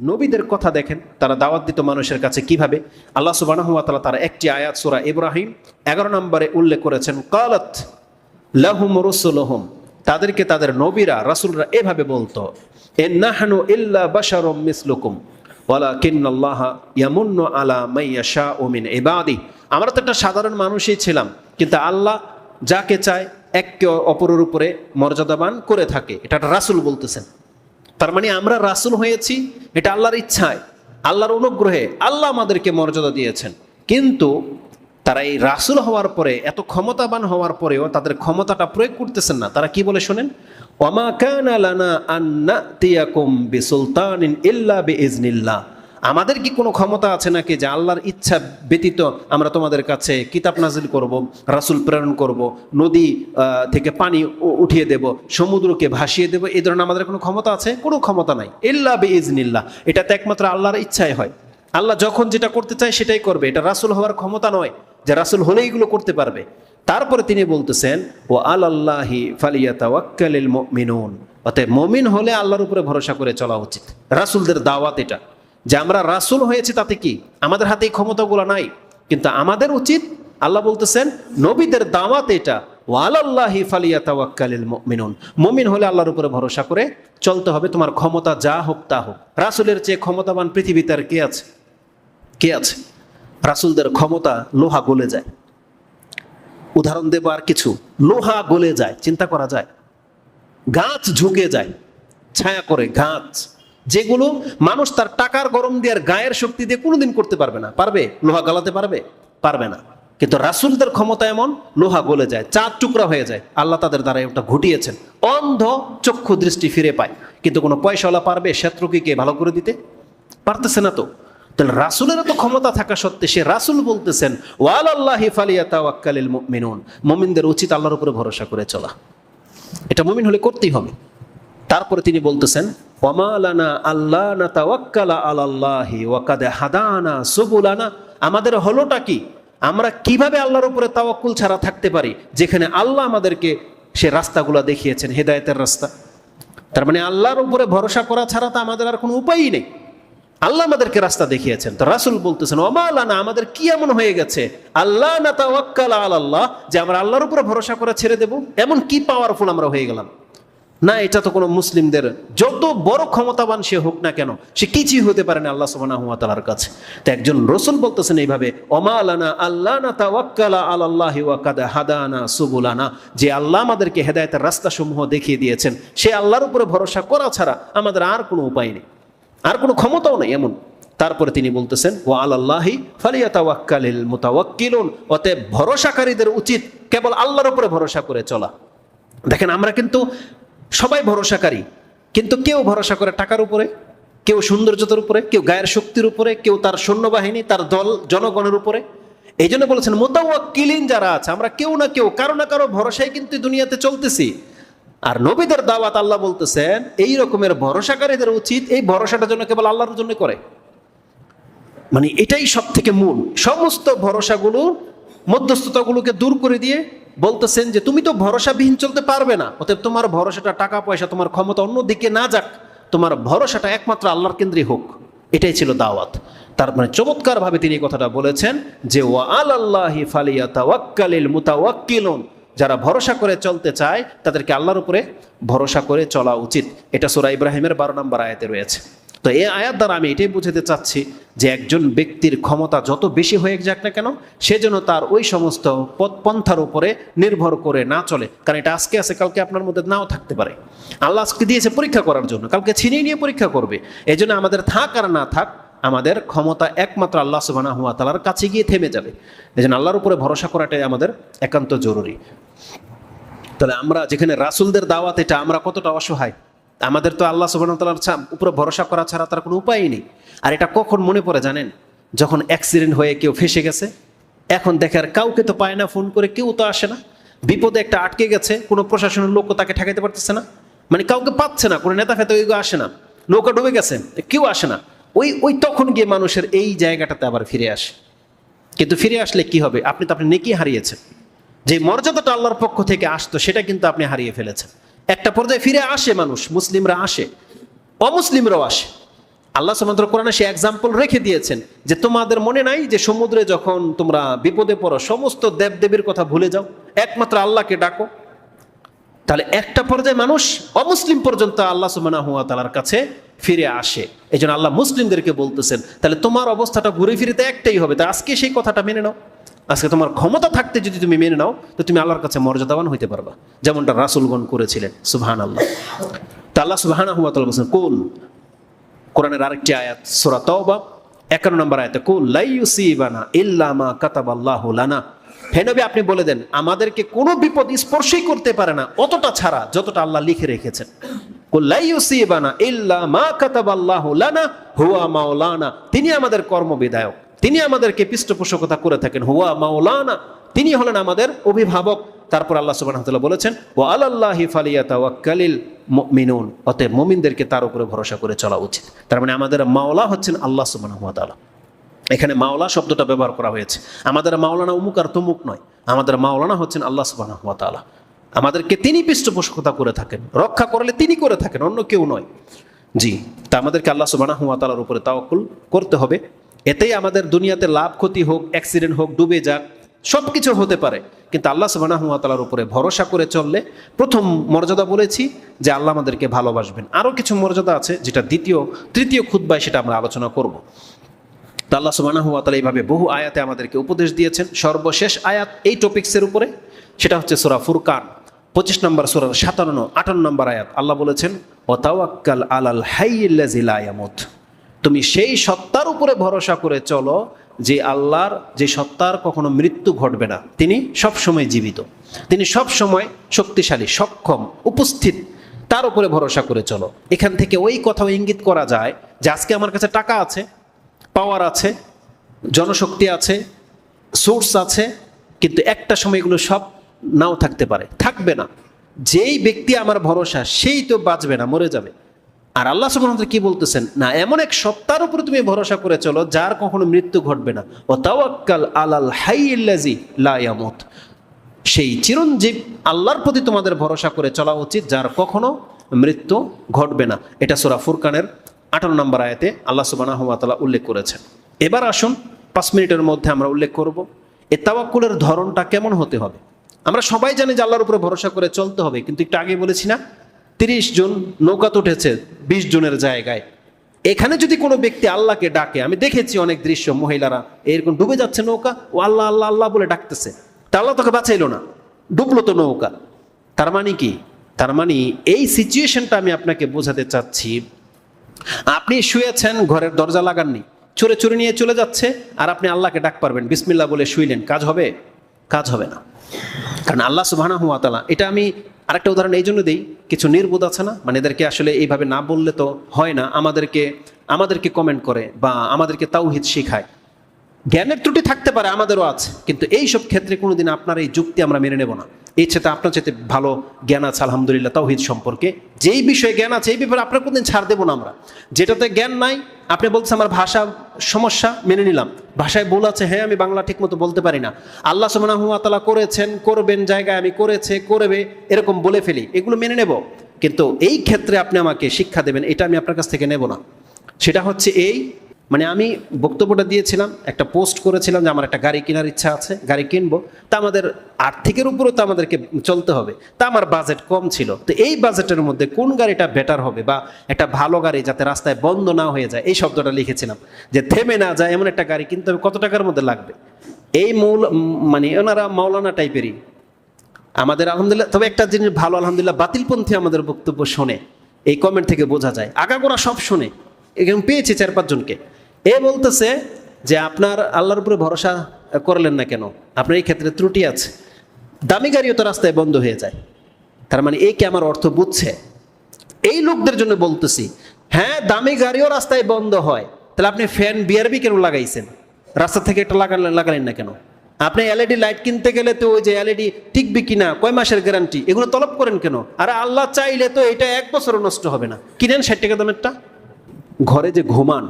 নবীদের কথা দেখেন, তারা দাওয়াত দিত মানুষের কাছে কীভাবে? আল্লাহ সুবাহ তালা তারা একটি আয়াত, সুরা ইব্রাহিম, এগারো নম্বরে উল্লেখ করেছেন, কালত লাহুম রসুলহম তাদেরকে তাদের নবীরা, রাসুলরা এভাবে বলতো, এ নাহানু ইল্লা বাশারম মিসলুকুম ওয়ালা কিন্নাল্লাহ ইয়ামুন্ন আলা মাইয়া শাহ ওমিন এবাদি আমরা তো একটা সাধারণ মানুষই ছিলাম, কিন্তু আল্লাহ যাকে চায়, একে অপরের উপরে মর্যাদাবান করে থাকে, এটা একটা রাসুল বলতেছেন। তার মানে আমরা রাসুল হয়েছি, এটা আল্লাহর ইচ্ছায়, আল্লাহর অনুগ্রহে, আল্লাহ আমাদেরকে মর্যাদা দিয়েছেন। কিন্তু তারা এই রাসুল হওয়ার পরে, এত ক্ষমতাবান হওয়ার পরেও তাদের ক্ষমতাটা প্রয়োগ করতেছেন না। তারা কি বলে শোনেন? ওমা কানা লানা আন্না তিয়াকুম বিসুলতানিন ইল্লা বিইজনিল্লাহ আমাদের কি কোনো ক্ষমতা আছে নাকি যে আল্লাহর ইচ্ছা ব্যতীত আমরা তোমাদের কাছে কিতাব নাজিল করব, রাসুল প্রেরণ করব, নদী থেকে পানি উঠিয়ে দেব, সমুদ্রকে ভাসিয়ে দেব? এই ধরনের আমাদের কোনো ক্ষমতা আছে? কোনো ক্ষমতা নাই। ইল্লা বে ইজনিল্লাহ এটা তো একমাত্র আল্লাহর ইচ্ছাই হয়। আল্লাহ যখন যেটা করতে চায় সেটাই করবে। এটা রাসুল হওয়ার ক্ষমতা নয় যে রাসুল হলেই এগুলো করতে পারবে। তারপরে তিনি বলতেছেন ও আল আল্লাহি ফালিয়াতাওয়াক্কালিল মুমিনুন। অতএব মমিন হলে আল্লাহর উপরে ভরসা করে চলা উচিত। রাসুলদের দাওয়াত এটা। যে আমরা রাসুল হয়েছি তাতে কি? আমাদের হাতে এই ক্ষমতাগুলো নাই। কিন্তু আমাদের উচিত, আল্লাহ বলতেছেন, নবীদের দাওয়াত এটা। ওয়ালাল্লাহি ফালিয়াতাওয়াক্কালিল মুমিনুন। মুমিন হলে আল্লাহর উপরে ভরসা করে চলতে হবে। তোমার ক্ষমতা যা হোক তা হোক। রাসুলের চেয়ে ক্ষমতাবান পৃথিবীতে আর কে আছে? কে আছে? রাসুলদের ক্ষমতা লোহা গলে যায়। উদাহরণ দেব আর কিছু। লোহা গলে যায়, চিন্তা করা যায়। গাছ ঝুঁকে যায়। ছায়া করে গাছ। যেগুলো মানুষ তার টাকার গরম দিয়ে গায়ের শক্তি দিয়ে কোনোদিন করতে পারবে না। পারবে? লোহা গলাতে পারবে? পারবে না। কিন্তু রাসুলদের ক্ষমতা এমন, লোহা গলে যায়, চার টুকরা হয়ে যায়। আল্লাহ তাদের দ্বারা ওটা ঘটিয়েছেন। অন্ধ চক্ষু দৃষ্টি ফিরে পায়। কিন্তু কোনো পয়সাওয়ালা পারবে শত্রুকে ভালো করে দিতে? পারতেছে না তো। তাহলে রাসুলের তো ক্ষমতা থাকা সত্ত্বে সে রাসুল বলতেছেন ওয়াল আল্লাহ ফালিয়াতাওয়াক্কালিল মুমিনুন। মুমিনদের উচিত আল্লাহর উপরে ভরসা করে চলা। এটা মুমিন হলে করতেই হবে। তারপরে তিনি বলতেছেন ওয়ামালানা আল্লাহ না তাওয়াক্কালা আলাল্লাহি ওয়াকাদে হাদানা সুবুলানা। আমাদের হলোটা কি? আমরা কীভাবে আল্লাহর উপরে তাওয়াক্কুল ছাড়া থাকতে পারি? যেখানে আল্লাহ আমাদেরকে সে রাস্তাগুলো দেখিয়েছেন, হেদায়েতের রাস্তা। তার মানে আল্লাহর উপরে ভরসা করা ছাড়া তো আমাদের আর কোনো উপায়ই নেই। আল্লাহ আমাদেরকে রাস্তা দেখিয়েছেন। তো রাসুল বলতেছেন ওমালানা আমাদের কি এমন হয়ে গেছে? আল্লাহ না তাওয়াক্কালা আলাল্লাহ, যে আমরা আল্লাহর উপরে ভরসা করে ছেড়ে দেব? এমন কি পাওয়ারফুল আমরা হয়ে গেলাম? না, এটা তো কোনো মুসলিমদের, যত বড় ক্ষমতাবান সে হোক না কেন, সে কিছুই হতে পারে না আল্লাহ তাআলার কাছে। তো একজন রসুল বলতেছেন এইভাবে অমালানা আল্লাহ না তাওয়াক্কালা আলাল্লাহি ওয়া কাদ হাদানা সুবুলানা। যে আল্লাহ আমাদেরকে হেদায়েতের রাস্তাসমূহ দেখিয়ে দিয়েছেন, সে আল্লাহর উপরে ভরসা করা ছাড়া আমাদের আর কোনো উপায় নেই, আর কোনো ক্ষমতাও নেই এমন। তারপরে তিনি বলতেছেন ও আল্লাহি ফালিয়াতাওয়াক্কালিল মুতাওয়াক্কিলুন। অতএব ভরসাকারীদের উচিত কেবল আল্লাহর উপরে ভরসা করে চলা। দেখেন, আমরা কিন্তু সবাই ভরসাকারী। কিন্তু কেউ ভরসা করে টাকার উপরে, কেউ সৌন্দর্যতার উপরে, কেউ গায়ের শক্তির উপরে, কেউ তার সৈন্যবাহিনী, তার দল, জনগণের উপরে। এই জন্য বলেছেন, মোতাওয়াক্কিলিন যারা আছে, আমরা কেউ না কেউ, কারও না কারও ভরসায় কিন্তু দুনিয়াতে চলতেছি। আর নবীদের দাওয়াত আল্লাহ বলতেছেন, এই রকমের ভরসাকারীদের উচিত, এই ভরসাটা জন্য কেবল আল্লাহর জন্য করে। মানে এটাই সব থেকে মূল। সমস্ত ভরসাগুলো, মধ্যস্থতাগুলোকে দূর করে দিয়ে বলতেছেন যে তুমি তো ভরসাবিহীন চলতে পারবে না। অতএব তোমার ভরসাটা টাকা পয়সা তোমার ক্ষমতা অন্যদিকে না যাক, তোমার ভরসাটা একমাত্র আল্লাহর কেন্দ্রে হোক। এটাই ছিল দাওয়াত। তার মানে চমৎকারভাবে তিনি কথাটা বলেছেন যে ওয়া আল আল্লাহি ফালিয়া তাওয়াক্কালিল মুতাওয়াক্কিলুন। যারা ভরসা করে চলতে চায়, তাদেরকে আল্লাহর উপরে ভরসা করে চলা উচিত। এটা সুরা ইব্রাহিমের বারো নম্বর আয়াতে রয়েছে। তো এই আয়াত দ্বারা আমি এটাই বুঝাতে চাচ্ছি যে একজন ব্যক্তির ক্ষমতা যত বেশি হয়ে যাক না কেন, সে যেন তার ওই সমস্ত পথ পন্থার উপরে নির্ভর করে না চলে। কারণ এটা আজকে আছে, কালকে আপনার মধ্যে নাও থাকতে পারে। আল্লাহ আজকে দিয়েছে পরীক্ষা করার জন্য, কালকে ছিনিয়ে নিয়ে পরীক্ষা করবে। এই জন্য আমাদের থাক আর না থাক, আমাদের ক্ষমতা একমাত্র আল্লাহ সুবানা হুয়া তালার কাছে গিয়ে থেমে যাবে। এই জন্য আল্লাহর উপরে ভরসা করাটাই আমাদের একান্ত জরুরি। তাহলে আমরা যেখানে রাসুলদের দাওয়াত, এটা আমরা কতটা অসহায়? আমাদের তো আল্লাহ সুবাহতালার উপরে ভরসা করা ছাড়া তার কোনো উপায়ই নেই। আর এটা কখন মনে পড়ে জানেন? যখন অ্যাক্সিডেন্ট হয়ে কেউ ফেসে গেছে, এখন দেখে আর কাউকে তো পায় না ফোন করে কেউ তো আসে না। বিপদে একটা আটকে গেছে, কোনো প্রশাসনের লোক তাকে ঠেকাইতে পারতেছে না। মানে কাউকে পাচ্ছে না, কোনো নেতা ফেতা ওইগুলো আসে না। নৌকা ডুবে গেছে, কেউ আসে না। ওই ওই তখন গিয়ে মানুষের এই জায়গাটাতে আবার ফিরে আসে। কিন্তু ফিরে আসলে কি হবে? আপনি তো আপনি নেকি হারিয়েছেন। যে মর্যাদাটা আল্লাহর পক্ষ থেকে আসতো, সেটা কিন্তু আপনি হারিয়ে ফেলেছেন। একটা পর্যায়ে ফিরে আসে মানুষ, মুসলিমরা আসে, অমুসলিমরাও আসে। আল্লাহ সুমাত্র কোরআনে সে এক্সাম্পল রেখে দিয়েছেন যে তোমাদের মনে নাই যে সমুদ্রে যখন তোমরা বিপদে পড়ো, সমস্ত দেবদেবীর কথা ভুলে যাও, একমাত্র আল্লাহকে ডাকো। তাহলে একটা পর্যায়ে মানুষ অমুসলিম পর্যন্ত আল্লাহ সুমানা হুয়া তালার কাছে ফিরে আসে। এই আল্লাহ মুসলিমদেরকে বলতেছেন, তাহলে তোমার অবস্থাটা ঘুরে ফিরে তো একটাই হবে। তা আজকে সেই কথাটা মেনে নাও। আজকে তোমার ক্ষমতা থাকতে যদি তুমি মেনে নাও, তো তুমি আল্লাহর কাছে মর্যাদাবান হইতে পারবা। যেমনটা রাসুলগণ করেছিলেন সুবহান আল্লাহ তা আল্লাহ সুবহান হুয়া বলছেন, কুল। কোরআনের আরেকটি আয়াত, সূরা তওবা 51 নম্বর আয়াতে, কুল লা ইউসিবানা ইল্লা মা কাতাবাল্লাহু লানা। হে নবী, আপনি বলে দেন, আমাদেরকে কোনো বিপদ স্পর্শই করতে পারে না, অতটা ছাড়া যতটা আল্লাহ লিখে রেখেছেন। ইল্লা মা লানা, হুয়া মাওলানা, তিনি আমাদের কর্মবিধায়ক। তিনি আমাদেরকে পৃষ্ঠপোষকতা করে থাকেন। হুয়া মাওলানা, তিনি হলেন আমাদের অভিভাবক। তারপর আল্লাহ তাআলা বলেছেন, ওয়া আলাল্লাহি ফালিয়াতাওয়াক্কালিল মুমিনুন। অতএব মুমিনদেরকে তার উপরে ভরসা করে চলা উচিত। তার মানে আমাদের মাওলা হচ্ছেন আল্লাহ তাআলা। এখানে মাওলা শব্দটা ব্যবহার করা হয়েছে। আমাদের মাওলানা উমুক আর তুমুক নয়। আমাদের মাওলানা হচ্ছেন আল্লাহ তাআলা। আমাদেরকে তিনি পৃষ্ঠপোষকতা করে থাকেন। রক্ষা করলে তিনি করে থাকেন, অন্য কেউ নয়। জি, তা আমাদেরকে আল্লাহ সুবহানাহু ওয়া তাআলার উপরে তাওয়াক্কুল করতে হবে। এতেই আমাদের দুনিয়াতে লাভ, ক্ষতি হোক অ্যাক্সিডেন্ট হোক, ডুবে যাক সব কিছু হতে পারে। কিন্তু আল্লাহ ওয়া উপরে ভরসা করে চললে প্রথম মর্যাদা বলেছি যে আল্লাহ আমাদেরকে ভালোবাসবেন। আরও কিছু মর্যাদা আছে, যেটা দ্বিতীয়, তৃতীয় খুদ্বায় সেটা আমরা আলোচনা করব। তো আল্লাহ তাআলা এইভাবে বহু আয়াতে আমাদেরকে উপদেশ দিয়েছেন। সর্বশেষ আয়াত এই টপিক্সের উপরে, সেটা হচ্ছে সূরা ফুরকান, পঁচিশ নম্বর সূরার সাতান্ন, আটান্ন নম্বর আয়াত। আল্লাহ বলেছেন ও তাওয়াক্কাল আলাল ইয়ামুত। তুমি সেই সত্তার উপরে ভরসা করে চলো যে আল্লাহর, যে সত্তার কখনো মৃত্যু ঘটবে না। তিনি সবসময় জীবিত। তিনি সবসময় শক্তিশালী, সক্ষম, উপস্থিত, তার উপরে ভরসা করে চলো। এখান থেকে ওই কথাও ইঙ্গিত করা যায় যে আজকে আমার কাছে টাকা আছে পাওয়ার আছে, জনশক্তি আছে সোর্স আছে, কিন্তু একটা সময় এগুলো সব নাও থাকতে পারে। থাকবে না। যেই ব্যক্তি আমার ভরসা, সেই তো বাঁচবে না, মরে যাবে। আর আল্লাহ সুবহানাহু কি বলতেছেন? না, এমন এক সত্তার উপরে তুমি ভরসা করে চলো যার কখনো মৃত্যু ঘটবে না। ও তাওয়াক্কাল আলাল হাইয়িল্লাযী লা ইয়ামুত। সেই চিরঞ্জীব আল্লাহর প্রতি তোমাদের ভরসা করে চলা উচিত, যার কখনো মৃত্যু ঘটবে না। এটা সূরা ফুরকানের আঠারো নম্বর আয়াতে আল্লাহ সুবহানাহু ওয়া উল্লেখ করেছেন। এবার আসুন, পাঁচ মিনিটের মধ্যে আমরা উল্লেখ করব, এ তাওয়াক্কুলের ধরনটা কেমন হতে হবে? আমরা সবাই জানি যে আল্লাহর উপরে ভরসা করে চলতে হবে, কিন্তু একটু আগে বলেছি না তিরিশ জন নৌকাতে উঠেছে, বিশ জনের জায়গায়। এখানে যদি কোনো ব্যক্তি আল্লাহকে ডাকে, আমি দেখেছি অনেক দৃশ্য, মহিলারা এরকম ডুবে যাচ্ছে নৌকা, ও আল্লাহ আল্লাহ আল্লাহ বলে ডাকতেছে। তা আল্লাহ তোকে বাঁচাইলো না, ডুবলো তো নৌকা। তার মানে কি? তার মানে এই সিচুয়েশনটা আমি আপনাকে বোঝাতে চাচ্ছি। আপনি শুয়েছেন, ঘরের দরজা লাগাননি, চোরে চুরে নিয়ে চলে যাচ্ছে, আর আপনি আল্লাহকে ডাক পারবেন বিসমিল্লা বলে শুইলেন। কাজ হবে? কাজ হবে না। কারণ আল্লাহ তালা এটা আমি আরেকটা উদাহরণ এই জন্য দিই, কিছু নির্বোধ আছে না? মানে এদেরকে আসলে এইভাবে না বললে তো হয় না, আমাদেরকে আমাদেরকে কমেন্ট করে বা আমাদেরকে তাওহিদ শেখায়। জ্ঞানের ত্রুটি থাকতে পারে, আমাদেরও আছে, কিন্তু এই সব ক্ষেত্রে কোনোদিন আপনার এই যুক্তি আমরা মেনে নেব না। এই চেতে আপনার চেতে ভালো জ্ঞান আছে, আলহামদুলিল্লাহ, তাওহিদ সম্পর্কে। যেই বিষয়ে জ্ঞান আছে, এই ব্যাপারে আপনার কোনদিন ছাড় দেবো না আমরা। যেটাতে জ্ঞান নাই, আপনি বলছেন আমার ভাষা সমস্যা, মেনে নিলাম। ভাষায় ভুল আছে হ্যাঁ আমি বাংলা ঠিক মতো বলতে পারি না। আল্লাহ সুমনাহুয়াতালা করেছেন, করবেন, জায়গায় আমি করেছে, করবে, এরকম বলে ফেলি। এগুলো মেনে নেব। কিন্তু এই ক্ষেত্রে আপনি আমাকে শিক্ষা দেবেন, এটা আমি আপনার কাছ থেকে নেব না। সেটা হচ্ছে এই মানে আমি বক্তব্যটা দিয়েছিলাম, একটা পোস্ট করেছিলাম যে আমার একটা গাড়ি কেনার ইচ্ছা আছে, গাড়ি কিনবো। তা আমাদের আর্থিকের উপরও তো আমাদেরকে চলতে হবে। তা আমার বাজেট কম ছিল। তো এই বাজেটের মধ্যে কোন গাড়িটা বেটার হবে বা একটা ভালো গাড়ি যাতে রাস্তায় বন্ধ না হয়ে যায়, এই শব্দটা লিখেছিলাম। যে থেমে না যায় এমন একটা গাড়ি কিনতে হবে, কত টাকার মধ্যে লাগবে? এই মৌল মানে ওনারা মাওলানা টাইপেরই। আমাদের আলহামদুলিল্লাহ, তবে একটা জিনিস ভালো, আলহামদুলিল্লাহ, বাতিলপন্থী আমাদের বক্তব্য শোনে। এই কমেন্ট থেকে বোঝা যায়। আগাগোড়া সব শোনে। এরকম পেয়েছে চার পাঁচজনকে এ বলতেছে যে আপনার আল্লাহর উপরে ভরসা করলেন না কেন? আপনার এই ক্ষেত্রে ত্রুটি আছে। দামি গাড়িও তো রাস্তায় বন্ধ হয়ে যায়। তার মানে এই কি আমার অর্থ বুঝছে? এই লোকদের জন্য বলতেছি হ্যাঁ দামি গাড়িও রাস্তায় বন্ধ হয়। তাহলে আপনি ফ্যান, বিআরবি কেন লাগাইছেন? রাস্তা থেকে একটা লাগালেন লাগালেন না কেন? আপনি এলইডি লাইট কিনতে গেলে তো ওই যে এলইডি টিকবি কিনা, কয় মাসের গ্যারান্টি, এগুলো তলব করেন কেন? আর আল্লাহ চাইলে তো এটা এক বছরও নষ্ট হবে না। কিনেন ষাট টাকা দামেরটা? ঘরে যে ঘুমান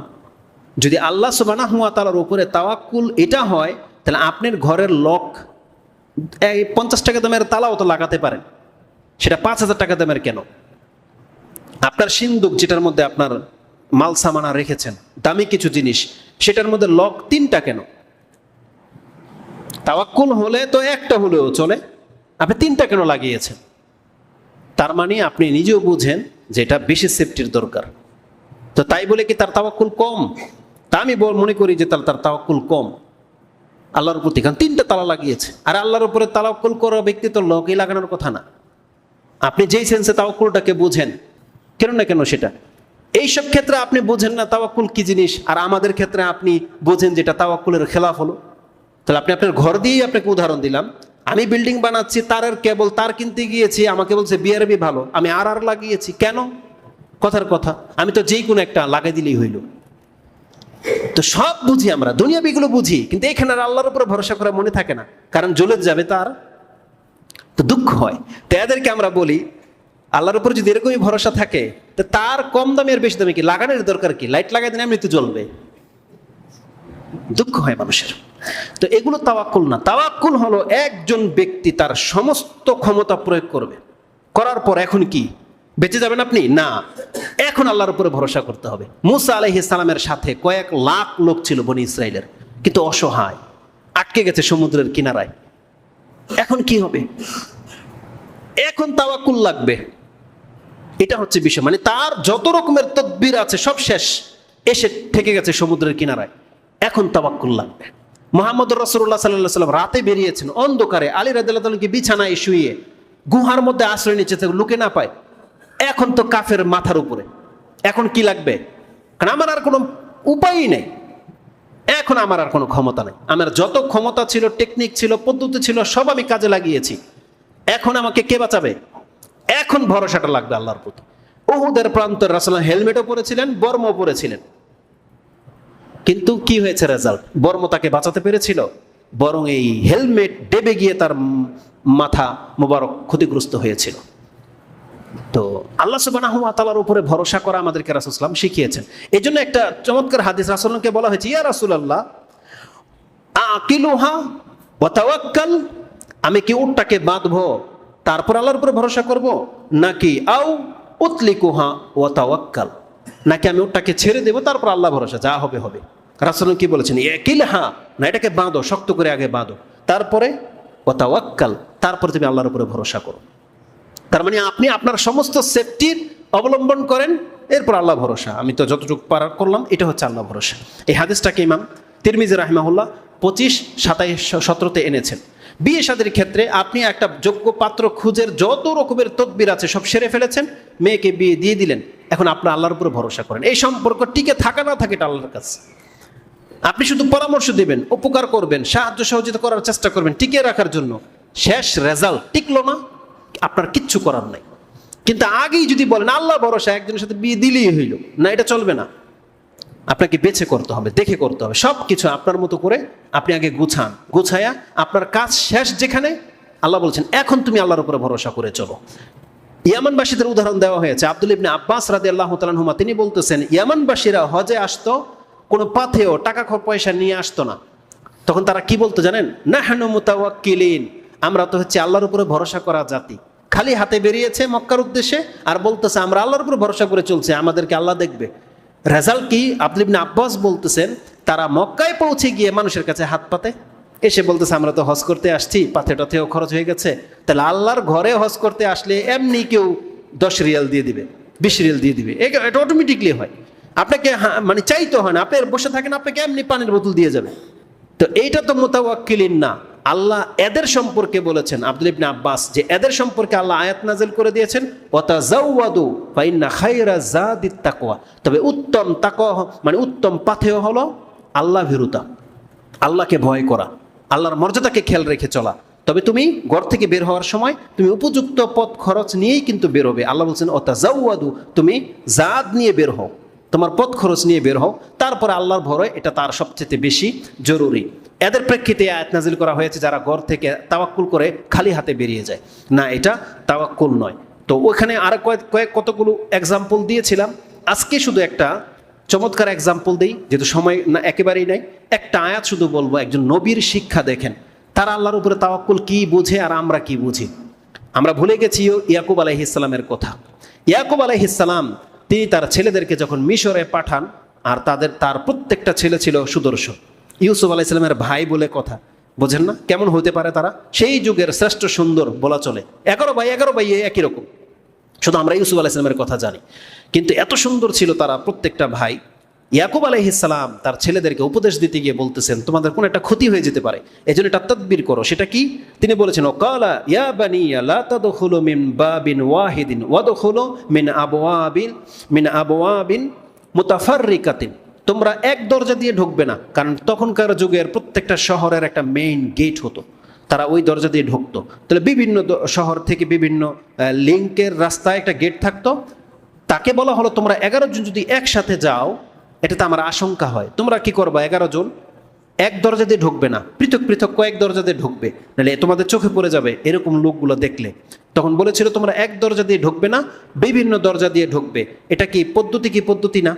যদি আল্লাহ সুবানা হুয়া তালার উপরে তাওয়াক্কুল এটা হয়, তাহলে আপনার ঘরের লক, এই পঞ্চাশ টাকা দামের তালাও তো লাগাতে পারেন। সেটা পাঁচ হাজার টাকা দামের কেন? আপনার সিন্দুক যেটার মধ্যে আপনার মাল সামানা রেখেছেন, দামি কিছু জিনিস, সেটার মধ্যে লক তিনটা কেন? তাওয়াক্কুল হলে তো একটা হলেও চলে। আপনি তিনটা কেন লাগিয়েছেন? তার মানে আপনি নিজেও বুঝেন যে এটা বেশি সেফটির দরকার। তো তাই বলে কি তার তাওয়াক্কুল কম? তা আমি মনে করি যে তার তার তাওয়াক্কুল কম। আল্লাহর প্রতি কারণ তিনটা তালা লাগিয়েছে। আর আল্লাহর উপরে তাওয়াক্কুল করা ব্যক্তি তো লকই লাগানোর কথা না। আপনি যেই সেন্সে তাওয়াক্কুলটাকে বুঝেন, কেন না কেন সেটা? এইসব ক্ষেত্রে আপনি বোঝেন না তাওয়াক্কুল কি জিনিস, আর আমাদের ক্ষেত্রে আপনি বোঝেন যেটা তাওয়াক্কুলের খেলাফ হলো। তাহলে আপনি আপনার ঘর দিয়েই আপনাকে উদাহরণ দিলাম। আমি বিল্ডিং বানাচ্ছি তারের কেবল, তার কিনতে গিয়েছি, আমাকে বলছে বিআরবি ভালো। আমি আর আর লাগিয়েছি, কেন? কথার কথা। আমি তো যেই কোনো একটা লাগাই দিলেই হইল। তো সব বুঝি আমরা, দুনিয়াবিগুলো বুঝি, কিন্তু এখানে আর আল্লাহর উপরে ভরসা করে মনে থাকে না। কারণ জ্বলে যাবে তার তো দুঃখ হয়। তো এদেরকে আমরা বলি, আল্লাহর উপর যদি এরকমই ভরসা থাকে, তো তার কম দামে আর বেশি দামে কি? লাগানোর দরকার কি? লাইট লাগাই দিন এমনি তো জ্বলবে। দুঃখ হয় মানুষের। তো এগুলো তাওয়াক্কুল না। তাওয়াক্কুল হলো একজন ব্যক্তি তার সমস্ত ক্ষমতা প্রয়োগ করবে। করার পর এখন কি? বেঁচে যাবেন আপনি? না। এখন আল্লাহর উপরে ভরসা করতে হবে। মুসা আলহ ইসলামের সাথে কয়েক লাখ লোক ছিল বনি ইসরায়েলের কিন্তু অসহায়। আটকে গেছে সমুদ্রের কিনারায়। এখন কি হবে? এখন তাওয়াক্কুল লাগবে। এটা হচ্ছে বিষয়। মানে তার যত রকমের তদবির আছে, সব শেষ। এসে থেকে গেছে সমুদ্রের কিনারায়। এখন তাবাক্কুল লাগবে। মোহাম্মদ রসুল্লাহ সাল্লাহ সাল্লাম রাতে বেরিয়েছেন। অন্ধকারে। আলী রাদিল্লাহকে বিছানায় শুয়ে গুহার মধ্যে আশ্রয় নিচ্ছে লুকে না পায়। এখন তো কাফের মাথার উপরে। এখন কি লাগবে? কারণ আমার আর কোনো উপায়ই নেই। এখন আমার আর কোনো ক্ষমতা নেই। আমার যত ক্ষমতা ছিল টেকনিক ছিল, পদ্ধতি ছিল, সব আমি কাজে লাগিয়েছি। এখন আমাকে কে বাঁচাবে? এখন ভরসাটা লাগবে আল্লাহর প্রতি। ওহুদের প্রান্তর রাসুল্লাহ হেলমেটও পরেছিলেন, বর্মও পরেছিলেন। কিন্তু কি হয়েছে রেজাল্ট বর্ম তাকে বাঁচাতে পেরেছিল? বরং এই হেলমেট ডেবে গিয়ে তার মাথা মোবারক ক্ষতিগ্রস্ত হয়েছিল। তো আল্লাহ সুবাহ তালার উপরে ভরসা করা আমাদেরকে রাসুলাম শিখিয়েছেন। এই জন্য একটা চমৎকার হাদিস রাসুলকে বলা হয়েছে, ইয়া আকিলুহা ওয়াতাওয়াক্কাল আমি কি উটটাকে বাঁধবো, তারপর আল্লাহর উপরে ভরসা করব, নাকি আও উতলিকুহা ওয়াতাওয়াক্কাল নাকি আমি উটটাকে ছেড়ে দেবো, তারপর আল্লাহ ভরসা, যা হবে হবে। রাসুল কি বলেছেন একিল হা না, এটাকে বাঁধো, শক্ত করে আগে বাঁধো, তারপরে ওয়াতাওয়াক্কাল তারপরে তুমি আল্লাহর উপরে ভরসা করো। তার মানে আপনি আপনার সমস্ত সেফটির অবলম্বন করেন, এরপর আল্লাহ ভরসা। আমি তো যতটুকু পারার করলাম, এটা হচ্ছে আল্লাহ ভরসা। এই হাদিসটাকে ইমাম তিরমিজি রাহিমাহুল্লাহ পঁচিশ, সাতাইশ, সতেরোতে এনেছেন। বিয়ে শাদের ক্ষেত্রে আপনি একটা যোগ্য পাত্র খুঁজের যত রকমের তদবির আছে সব সেরে ফেলেছেন, মেয়েকে বিয়ে দিয়ে দিলেন, এখন আপনার আল্লাহর উপরে ভরসা করেন। এই সম্পর্ক টিকে থাকা না থাকে এটা আল্লাহর কাছে। আপনি শুধু পরামর্শ দিবেন, উপকার করবেন, সাহায্য সহযোগিতা করার চেষ্টা করবেন, টিকিয়ে রাখার জন্য। শেষ রেজাল্ট টিকলো না আপনার কিচ্ছু করার নাই। কিন্তু আগেই যদি বলেন, আল্লাহ ভরসা, একজনের সাথে বিয়ে দিলেই হইল। না, এটা চলবে না। আপনাকে বেছে করতে হবে, দেখে করতে হবে। সব কিছু আপনার মতো করে আপনি আগে গুছান। গুছায়া আপনার কাজ শেষ যেখানে, আল্লাহ বলছেন, এখন তুমি আল্লাহর উপরে ভরসা করে চলো। ইয়ামানবাসীদের উদাহরণ দেওয়া হয়েছে। আব্দুল ইবনে আব্বাস রাদি আল্লাহ তালহুমা তিনি বলতেছেন, ইয়ামানবাসীরা হজে আসতো, কোনো পাথেও টাকা পয়সা নিয়ে আসতো না। তখন তারা কি বলতো জানেন? না হেন মুতাওয়াক্কিলিন। আমরা তো হচ্ছে আল্লাহর উপরে ভরসা করা জাতি। খালি হাতে বেরিয়েছে মক্কার উদ্দেশ্যে আর বলতেছে, আমরা আল্লাহর উপরে ভরসা করে চলছে, আমাদেরকে আল্লাহ দেখবে। রেজাল্ট কি? আব্দুল ইবনে আব্বাস বলতেছেন, তারা মক্কায় পৌঁছে গিয়ে মানুষের কাছে হাত পাতে। এসে বলতেছে, আমরা তো হজ করতে আসছি পাথে টাথেও খরচ হয়ে গেছে। তাহলে আল্লাহর ঘরে হজ করতে আসলে এমনি কেউ দশ রিয়াল দিয়ে দিবে, বিশ রিয়াল দিয়ে দিবে। এটা অটোমেটিকলি হয়। আপনাকে মানে চাইতে হয় না। আপনি বসে থাকেন, আপনাকে এমনি পানির বোতল দিয়ে যাবে। তো এইটা তো মোতাওয়াক্কিলিন না। আল্লাহ এদের সম্পর্কে বলেছেন, আব্দুল ইবনে আব্বাস, যে এদের সম্পর্কে আল্লাহ আয়াত নাজেল করে দিয়েছেন ওয়াতাজাওয়াদু খায়রা জাদিত তবে উত্তম তাকওয়া মানে উত্তম পাথেয় হলো আল্লাহ ভীরুতা, আল্লাহকে ভয় করা, আল্লাহর মর্যাদাকে খেয়াল রেখে চলা। তবে তুমি ঘর থেকে বের হওয়ার সময় তুমি উপযুক্ত পথ খরচ নিয়েই কিন্তু বেরোবে। আল্লাহ বলছেন ওতাজাওয়াদু তুমি জাদ নিয়ে বের হও, তোমার পথ খরচ নিয়ে বের হও, তারপরে আল্লাহর ভরয় এটা তার সবচেয়ে বেশি জরুরি। এদের প্রেক্ষিতে আয়াত নাজিল করা হয়েছে যারা ঘর থেকে তাওয়াক্কুল করে খালি হাতে বেরিয়ে যায়। না, এটা তাওয়াক্কুল নয়। তো ওখানে আরও কয়েক কয়েক কতগুলো এক্সাম্পল দিয়েছিলাম। আজকে শুধু একটা চমৎকার এক্সাম্পল দিই, যেহেতু সময় না, একেবারেই নাই। একটা আয়াত শুধু বলব, একজন নবীর শিক্ষা দেখেন। তারা আল্লাহর উপরে তাওয়াক্কুল কি বুঝে আর আমরা কি বুঝি? আমরা ভুলে গেছি ইয়াকুব আলাইহিসালামের কথা। ইয়াকুব আলাইহিসালাম তিনি তার ছেলেদেরকে যখন মিশরে পাঠান, আর তাদের, তার প্রত্যেকটা ছেলে ছিল সুদর্শন। ইউসুফ আলাইসালামের ভাই বলে কথা। বোঝেন না? কেমন হতে পারে তারা? সেই যুগের শ্রেষ্ঠ সুন্দর বলা চলে। এগারো ভাই এগারো ভাই একই রকম। শুধু আমরা ইউসুফ আলাইসালামের কথা জানি। কিন্তু এত সুন্দর ছিল তারা প্রত্যেকটা ভাই। ইয়াকুব আলাইহিসালাম তার ছেলেদেরকে উপদেশ দিতে গিয়ে বলতেছেন, তোমাদের কোনো একটা ক্ষতি হয়ে যেতে পারে। এই জন্য এটা তদবির করো। সেটা কি? তিনি বলেছেন, ওকালা ইয়া বানি লা তাদখুলু মিন বাবিন ওয়াহিদিন ওয়াদখুলু মিন আবওয়াবিন মিন আবওয়াবিন মুতাফাররিকাতিন। তোমরা এক দরজা দিয়ে ঢুকবে না, কারণ তখনকার যুগের প্রত্যেকটা শহরের একটা মেইন গেট হতো। তারা ওই দরজা দিয়ে ঢুকতো। তাহলে বিভিন্ন শহর থেকে বিভিন্ন লিঙ্কের রাস্তায় একটা গেট থাকতো। তাকে বলা হলো, তোমরা এগারো জন যদি একসাথে যাও, এটাতে আমার আশঙ্কা হয়। তোমরা কি করবা এগারো জন? এক দরজা দিয়ে ঢুকবে না। পৃথক পৃথক কয়েক দরজা দিয়ে ঢুকবে। নাহলে তোমাদের চোখে পড়ে যাবে এরকম লোকগুলো দেখলে। তখন বলেছিল, তোমরা এক দরজা দিয়ে ঢুকবে না, বিভিন্ন দরজা দিয়ে ঢুকবে। এটা কি পদ্ধতি কি পদ্ধতি না?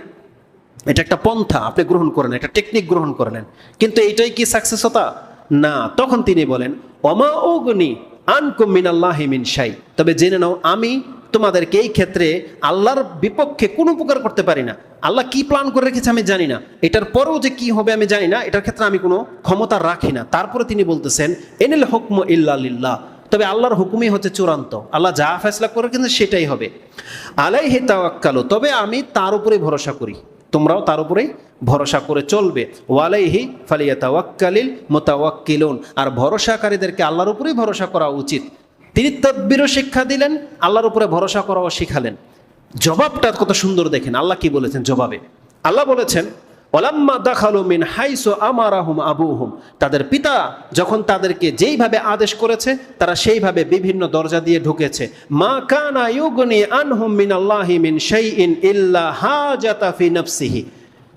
এটা একটা পন্থা, আপনি গ্রহণ করেন একটা টেকনিক গ্রহণ করলেন কিন্তু এইটাই কি সাকসেস হতা? না, তখন তিনি বলেন অমা অগ্নি আনকুম মিনাল্লাহি মিন শাই। তবে জেনে নাও, আমি তোমাদেরকে এই ক্ষেত্রে আল্লাহর বিপক্ষে কোনো উপকার করতে পারি না। আল্লাহ কি প্ল্যান করে রেখেছে আমি জানি না। এটার পরেও যে কি হবে আমি জানি না, এটার ক্ষেত্রে আমি কোনো ক্ষমতা রাখি না। তারপরে তিনি বলতেছেন, এনিল হুকম ইল্লা তবে আল্লাহর হুকুমই হচ্ছে চূড়ান্ত। আল্লাহ যা ফেসলা করে কিন্তু সেটাই হবে। আলাই হে তাওয়াক্কালু, তবে আমি তার উপরে ভরসা করি। তোমরাও তার উপরেই ভরসা করে চলবে। ওয়ালাইহি ফালিয়া তাওয়াক্কালিল মোতাওয়াক্কিলুন। আর ভরসাকারীদেরকে আল্লাহর উপরেই ভরসা করা উচিত। তিনি তদ্বিরও শিক্ষা দিলেন, আল্লাহর উপরে ভরসা করাও শিখালেন। জবাবটা কত সুন্দর দেখেন, আল্লাহ কি বলেছেন জবাবে? আল্লাহ বলেছেন ওলাম্মা দাখালু মিন হাইসো আমারাহুম আবুহুম। তাদের পিতা যখন তাদেরকে যেইভাবে আদেশ করেছে, তারা সেইভাবে বিভিন্ন দরজা দিয়ে ঢুকেছে। মা কানা ইউগনি আনহুম মিন আল্লাহি মিন শাইইন ইল্লা হাজাতা ফি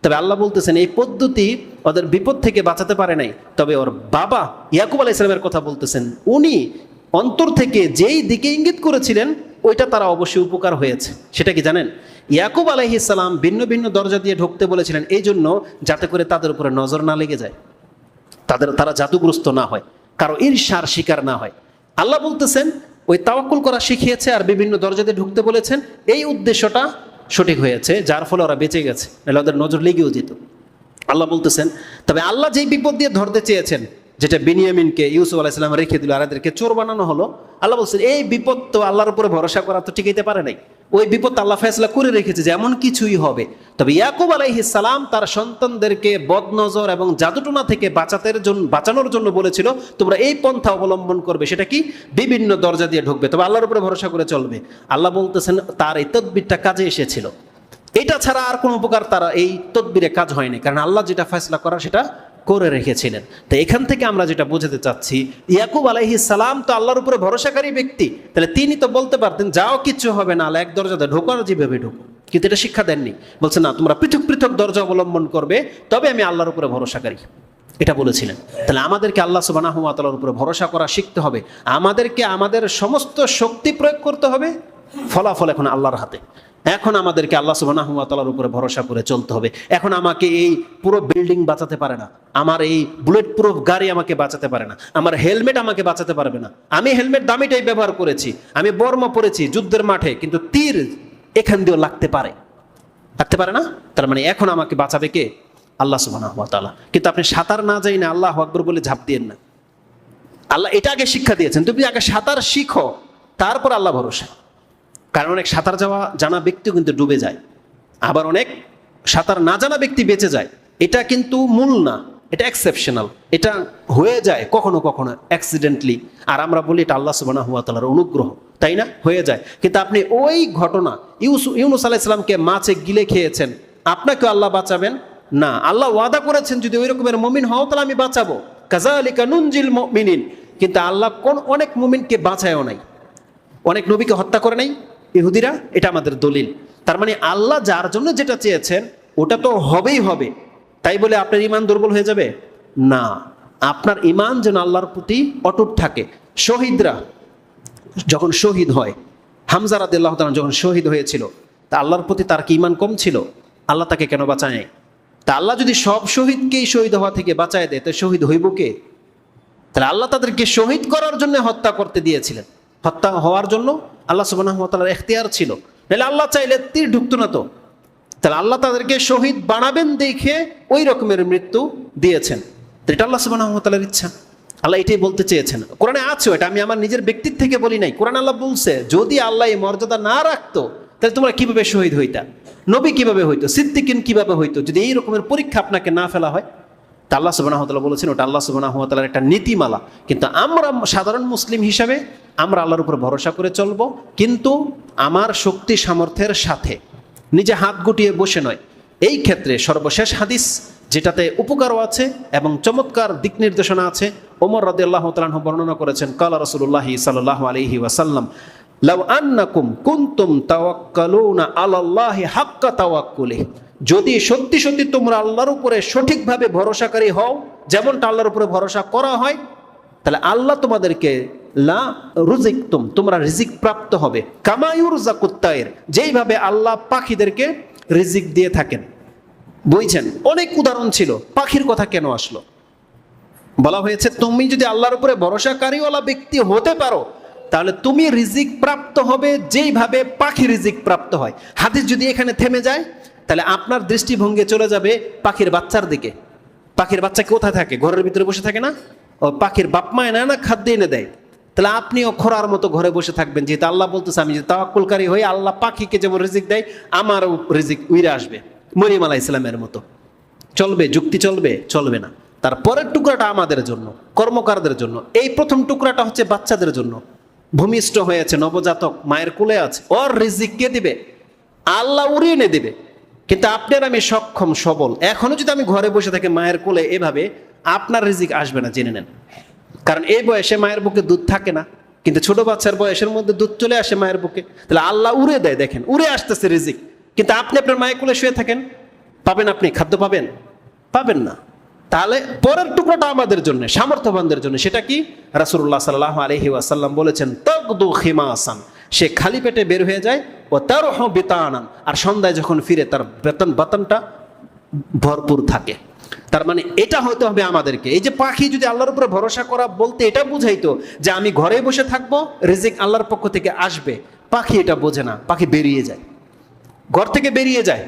তবে আল্লাহ বলতেছেন, এই পদ্ধতি ওদের বিপদ থেকে বাঁচাতে পারে নাই। তবে ওর বাবা ইয়াকুব আলাইহিস সালামের কথা বলতেছেন, উনি অন্তর থেকে যেই দিকে ইঙ্গিত করেছিলেন, ওইটা তারা অবশ্যই উপকার হয়েছে। সেটা কি জানেন? ইয়াকুব আলাইহিসাল্লাম ভিন্ন ভিন্ন দরজা দিয়ে ঢুকতে বলেছিলেন, এই জন্য যাতে করে তাদের উপরে নজর না লেগে যায়। তাদের, তারা জাদুগ্রস্ত না হয়, কারও ঈর্ষার শিকার না হয়। আল্লাহ বলতেছেন, ওই তাওয়াক্কুল করা শিখিয়েছে আর বিভিন্ন দরজা দিয়ে ঢুকতে বলেছেন। এই উদ্দেশ্যটা সঠিক হয়েছে, যার ফলে ওরা বেঁচে গেছে, নাহলে ওদের নজর লেগেও যেত। আল্লাহ বলতেছেন, তবে আল্লাহ যেই বিপদ দিয়ে ধরতে চেয়েছেন, যেটা বিনিয়ামিনকে, ইউসুফ আলাইসালাম রেখে দিল আর এদেরকে চোর বানানো হলো, আল্লাহ বলছেন, এই বিপদ তো আল্লাহর উপরে ভরসা করা তো টিকাইতে পারে নাই। ওই বিপদ আল্লাহ ফেসলা করে রেখেছে যে এমন কিছুই হবে। তবে ইয়াকুব সালাম তার সন্তানদেরকে বদনজর এবং জাদুটনা থেকে বাঁচাতের জন্য বাঁচানোর জন্য বলেছিল, তোমরা এই পন্থা অবলম্বন করবে, সেটা কি? বিভিন্ন দরজা দিয়ে ঢুকবে। তবে আল্লাহর উপরে ভরসা করে চলবে। আল্লাহ বলতেছেন, তার এই তদবিরটা কাজে এসেছিল। এটা ছাড়া আর কোনো উপকার তারা এই তদবিরে কাজ হয়নি। কারণ আল্লাহ যেটা ফেসলা করা সেটা করে রেখেছিলেন। তো এখান থেকে আমরা যেটা বোঝাতে চাচ্ছি, ইয়াকুব আলাইহি সালাম তো আল্লাহর উপরে ভরসাকারী ব্যক্তি। তাহলে তিনি তো বলতে পারতেন, যাও, কিচ্ছু হবে না এক দরজাতে ঢোকার যেভাবে ঢুকো কিন্তু এটা শিক্ষা দেননি। বলছে, না, তোমরা পৃথক পৃথক দরজা অবলম্বন করবে, তবে আমি আল্লাহর উপরে ভরসাকারী। এটা বলেছিলেন। তাহলে আমাদেরকে আল্লাহ সুবাহ তালার উপরে ভরসা করা শিখতে হবে। আমাদেরকে আমাদের সমস্ত শক্তি প্রয়োগ করতে হবে। ফলাফল এখন আল্লাহর হাতে। এখন আমাদেরকে আল্লাহ সুবাহর উপরে ভরসা করে চলতে হবে। এখন আমাকে এই পুরো বিল্ডিং বাঁচাতে পারে না। আমার এই বুলেট প্রুফ গাড়ি আমাকে বাঁচাতে পারে না। আমার হেলমেট আমাকে বাঁচাতে পারবে না। আমি হেলমেট দামিটাই ব্যবহার করেছি। আমি বর্ম পরেছি যুদ্ধের মাঠে, কিন্তু তীর এখান দিয়েও লাগতে পারে। লাগতে পারে না? তার মানে এখন আমাকে বাঁচাবে কে? আল্লাহ সুবাহ কিন্তু আপনি সাঁতার না যাই না আল্লাহ আকবর বলে ঝাঁপ দিয়েন না। আল্লাহ এটা আগে শিক্ষা দিয়েছেন। তুমি আগে সাঁতার শিখো, তারপর আল্লাহ ভরসা। কারণ অনেক সাঁতার যাওয়া, জানা ব্যক্তিও কিন্তু ডুবে যায়। আবার অনেক সাঁতার না জানা ব্যক্তি বেঁচে যায়। এটা কিন্তু মূল না, এটা এক্সেপশনাল এটা হয়ে যায় কখনো কখনো অ্যাক্সিডেন্টলি আর আমরা বলি এটা আল্লাহ সুবানা হুয়া তালার অনুগ্রহ, তাই না? হয়ে যায়। কিন্তু আপনি ওই ঘটনা, ইউসু, ইউনুস আলাইসালামকে মাছে গিলে খেয়েছেন আপনাকে আল্লাহ বাঁচাবেন? না। আল্লাহ ওয়াদা করেছেন, যদি ওই রকমের মমিন হও, তাহলে আমি বাঁচাবো। কাজা আলিকা নুনজিল মিনিন কিন্তু আল্লাহ কোন, অনেক মুমিনকে বাঁচায়ও নাই। অনেক নবীকে হত্যা করে নাই। ইহুদিরা, এটা আমাদের দলিল। তার মানে আল্লাহ যার জন্য যেটা চেয়েছেন, ওটা তো হবেই হবে। তাই বলে আপনার ইমান দুর্বল হয়ে যাবে? না। আপনার ইমান যেন আল্লাহর প্রতি অটুট থাকে। শহীদরা যখন শহীদ হয়, হামজা রাদিল্লাহ তাআলা যখন শহীদ হয়েছিল, তা আল্লাহর প্রতি তার কি ইমান কম ছিল? আল্লাহ তাকে কেন বাঁচায়? তা আল্লাহ যদি সব শহীদকেই শহীদ হওয়া থেকে বাঁচায় দেয়, তো শহীদ হইব কে? তাহলে আল্লাহ তাদেরকে শহীদ করার জন্য হত্যা করতে দিয়েছিলেন। হত্যা হওয়ার জন্য আল্লাহ সুবাহ তালার এখতিয়ার ছিল। নাহলে আল্লাহ চাইলে তীর ঢুকতো না তো। তাহলে আল্লাহ তাদেরকে শহীদ বানাবেন দেখে ওই রকমের মৃত্যু দিয়েছেন। এটা আল্লাহ সুবাহর ইচ্ছা। আল্লাহ এটাই বলতে চেয়েছেন। কোরআনে আছে এটা আমি আমার নিজের ব্যক্তির থেকে বলি নাই। কোরআন আল্লাহ বলছে, যদি আল্লাহ এই মর্যাদা না রাখতো, তাহলে তোমরা কীভাবে শহীদ হইতা? নবী কীভাবে হইতো? সিদ্দিকিন কীভাবে হইতো? যদি এই রকমের পরীক্ষা আপনাকে না ফেলা হয় তা আল্লাহ সুবাহ বলেছেন, ওটা আল্লাহ সুবাহ একটা নীতিমালা। কিন্তু আমরা সাধারণ মুসলিম হিসাবে আমরা আল্লাহর উপর ভরসা করে চলবো, কিন্তু আমার শক্তি সামর্থ্যের সাথে। নিজে হাত গুটিয়ে বসে নয়। এই ক্ষেত্রে সর্বশেষ হাদিস যেটাতে উপকারও আছে এবং চমৎকার দিক নির্দেশনা আছে, ওমর রাদি আল্লাহ তালাহ বর্ণনা করেছেন, কালা রসুল্লাহ সাল্লাহ আলহি ওয়াসাল্লাম, লাউ আন্নাকুম কুন্তুম তাওয়াক্কালুনা আলাল্লাহি হাক্কা তাওয়াক্কুলি যদি সত্যি সত্যি তোমরা আল্লাহর উপরে সঠিকভাবে ভরসাকারী হও, যেমনটা আল্লাহর উপরে ভরসা করা হয়, তাহলে আল্লাহ তোমাদেরকে লা রুজিকতুম তোমরা রিজিক প্রাপ্ত হবে। কামায়ুর জাকুত্তায়ের যেইভাবে আল্লাহ পাখিদেরকে রিজিক দিয়ে থাকেন। বুঝছেন? অনেক উদাহরণ ছিল, পাখির কথা কেন আসলো? বলা হয়েছে, তুমি যদি আল্লাহর উপরে ভরসাকারীওয়ালা ব্যক্তি হতে পারো, তাহলে তুমি রিজিক প্রাপ্ত হবে যেইভাবে পাখি রিজিক প্রাপ্ত হয়। হাদিস যদি এখানে থেমে যায় তাহলে আপনার দৃষ্টিভঙ্গি চলে যাবে পাখির বাচ্চার দিকে। পাখির বাচ্চা কোথায় থাকে? ঘরের ভিতরে বসে থাকে না? ও পাখির বাপ মা এনে না খাদ্য এনে দেয়। তাহলে আপনিও খোরার মতো ঘরে বসে থাকবেন। যেহেতু আল্লাহ বলতেছে, আমি যদি তাওয়াক্কুলকারী হই, আল্লাহ পাখিকে যেমন রিজিক দেয়, আমারও রিজিক উইরে আসবে। মরিম আলাহ ইসলামের মতো। চলবে, যুক্তি চলবে চলবে না। তার পরের টুকরাটা আমাদের জন্য, কর্মকারদের জন্য। এই প্রথম টুকরাটা হচ্ছে বাচ্চাদের জন্য। ভূমিষ্ঠ হয়েছে নবজাতক, মায়ের কোলে আছে। ওর রিজিক কে দিবে? আল্লাহ উড়িয়ে এনে দেবে। কিন্তু আপনার আমি সক্ষম, সবল। এখনও যদি আমি ঘরে বসে থাকি মায়ের কোলে, এভাবে আপনার রিজিক আসবে না, জেনে নেন। কারণ এই বয়সে মায়ের বুকে দুধ থাকে না, কিন্তু ছোট বাচ্চার বয়সের মধ্যে দুধ চলে আসে মায়ের বুকে। তাহলে আল্লাহ উড়ে দেয়, দেখেন, উড়ে আসতেছে রিজিক। কিন্তু আপনি আপনার মায়ের কোলে শুয়ে থাকেন, পাবেন আপনি, খাদ্য পাবেন? পাবেন না। তাহলে পরের টুকরোটা আমাদের জন্য, সামর্থ্যবানদের জন্য, সেটা কি? রাসুল্লাহ সাল্লাহ আলহি আসাল্লাম বলেছেন তকদু খিমা আসান সে খালি পেটে বের হয়ে যায়, ও তার বেতানান। আর সন্ধ্যায় যখন ফিরে, তার বেতন, বেতনটা ভরপুর থাকে। তার মানে এটা হতে হবে আমাদেরকে। এই যে পাখি যদি আল্লাহর উপরে ভরসা করা বলতে এটা বুঝাইতো যে আমি ঘরে বসে থাকব, রিজিক আল্লাহর পক্ষ থেকে আসবে। পাখি এটা বোঝে না, পাখি বেরিয়ে যায়। ঘর থেকে বেরিয়ে যায়,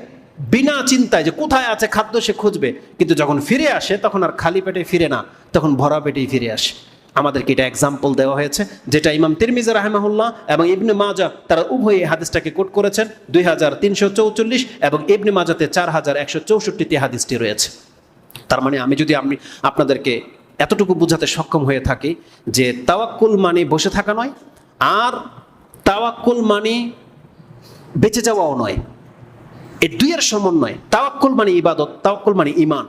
বিনা চিন্তায় যে কোথায় আছে খাদ্য সে খুঁজবে। কিন্তু যখন ফিরে আসে, তখন আর খালি পেটে ফিরে না, তখন ভরা পেটেই ফিরে আসে। আমাদেরকে এটা এক্সাম্পল দেওয়া হয়েছে, যেটা ইমাম তিরমিজা রাহেমাহুল্লাহ এবং ইবনে মাজা তারা উভয়ে এই হাদিসটাকে কোট করেছেন, দুই হাজার তিনশো চৌচল্লিশ এবং ইবনে মাজাতে চার হাজার একশো চৌষট্টিতে হাদিসটি রয়েছে। তার মানে আমি যদি আমি আপনাদেরকে এতটুকু বোঝাতে সক্ষম হয়ে থাকি যে তাওয়াক্কুল মানে বসে থাকা নয়, আর তাওয়াক্কুল মানে বেঁচে যাওয়াও নয়। এই দুইয়ের সমন্বয়। তাওয়াক্কুল মানে ইবাদত, তাওয়াক্কুল মানে ইমান